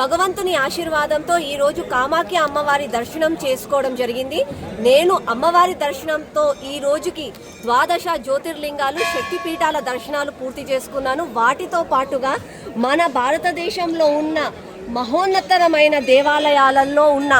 భగవంతుని ఆశీర్వాదంతో ఈరోజు కామాఖ్య అమ్మవారి దర్శనం చేసుకోవడం జరిగింది. నేను అమ్మవారి దర్శనంతో ఈ రోజుకి ద్వాదశ జ్యోతిర్లింగాలు శక్తిపీఠాల దర్శనాలు పూర్తి చేసుకున్నాను. వాటితో పాటుగా మన భారతదేశంలో ఉన్న మహోన్నతరమైన దేవాలయాలలో ఉన్న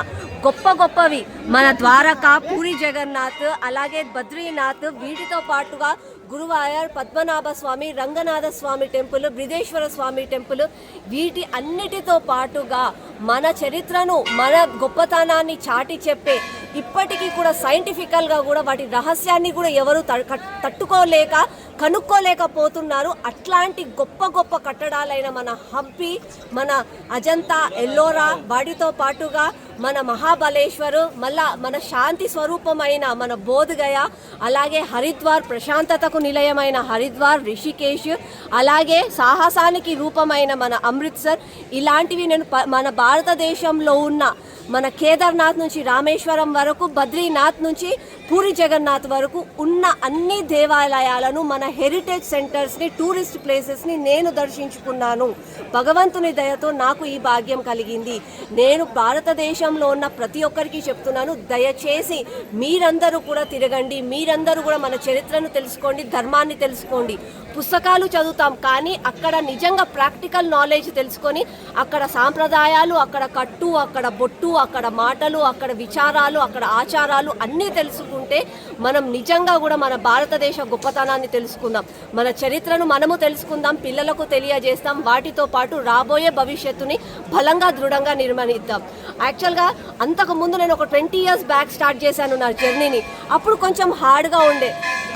గొప్ప గొప్పవి. మన ద్వారక పూరి జగన్నాథ్ అలాగే బద్రీనాథ్ వీటితో పాటుగా గురువాయర్ పద్మనాభ స్వామి రంగనాథ స్వామి టెంపుల్ బ్రిదేశ్వర స్వామి టెంపుల్ వీటి అన్నిటితో పాటుగా మన చరిత్రను మన గొప్పతనాన్ని చాటి చెప్పే ఇప్పటికీ కూడా సైంటిఫికల్గా కూడా వాటి రహస్యాన్ని కూడా ఎవరు త- కట్- తట్టుకోలేక కనుక్కోలేకపోతున్నారు. అట్లాంటి గొప్ప గొప్ప కట్టడాలైన మన హంపి మన అజంతా ఎల్లోరా వాటితో పాటుగా మన మహాబలేశ్వరు మళ్ళా మన శాంతి స్వరూపమైన మన బోధగయ అలాగే హరిద్వార్ ప్రశాంతతకు నిలయమైన హరిద్వార్ రిషికేశ్ అలాగే సాహసానికి రూపమైన మన అమృత్సర్ ఇలాంటివి నేను మన భారతదేశంలో ఉన్న మన కేదార్నాథ్ నుంచి రామేశ్వరం వరకు బద్రీనాథ్ నుంచి పూరి జగన్నాథ్ వరకు ఉన్న అన్ని దేవాలయాలను మన హెరిటేజ్ సెంటర్స్ని టూరిస్ట్ ప్లేసెస్ని నేను దర్శించుకున్నాను. భగవంతుని దయతో నాకు ఈ భాగ్యం కలిగింది. నేను భారతదేశంలో ఉన్న ప్రతి ఒక్కరికి చెప్తున్నాను దయచేసి మీరందరూ కూడా తిరగండి మీరు మీరందరూ కూడా మన చరిత్రను తెలుసుకోండి ధర్మాన్ని తెలుసుకోండి. పుస్తకాలు చదువుతాం కానీ అక్కడ నిజంగా ప్రాక్టికల్ నాలెడ్జ్ తెలుసుకొని అక్కడ సాంప్రదాయాలు అక్కడ కట్టు అక్కడ బొట్టు అక్కడ మాటలు అక్కడ విచారాలు అక్కడ ఆచారాలు అన్నీ తెలుసుకుంటే మనం నిజంగా కూడా మన భారతదేశ గొప్పతనాన్ని తెలుసుకుందాం. మన చరిత్రను మనము తెలుసుకుందాం పిల్లలకు తెలియజేస్తాం వాటితో పాటు రాబోయే భవిష్యత్తుని బలంగా దృఢంగా నిర్మిద్దాం యాక్చువల్గా అంతకు ముందు నేను ఒక ట్వంటీ ఇయర్స్ బ్యాక్ స్టార్ట్ చేశాను నా జర్నీని. అప్పుడు కొంచెం హార్డ్గా ఉండే.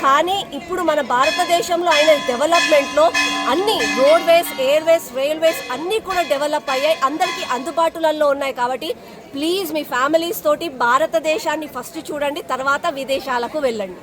కానీ ఇప్పుడు మన భారతదేశంలో అయిన డెవలప్మెంట్లో అన్ని రోడ్వేస్ ఎయిర్వేస్ రైల్వేస్ అన్నీ కూడా డెవలప్ అయ్యాయి. అందరికీ అందుబాటులలో ఉన్నాయి కాబట్టి ప్లీజ్ మీ ఫ్యామిలీస్ తోటి భారతదేశాన్ని ఫస్ట్ చూడండి తర్వాత విదేశాలకు వెళ్ళండి.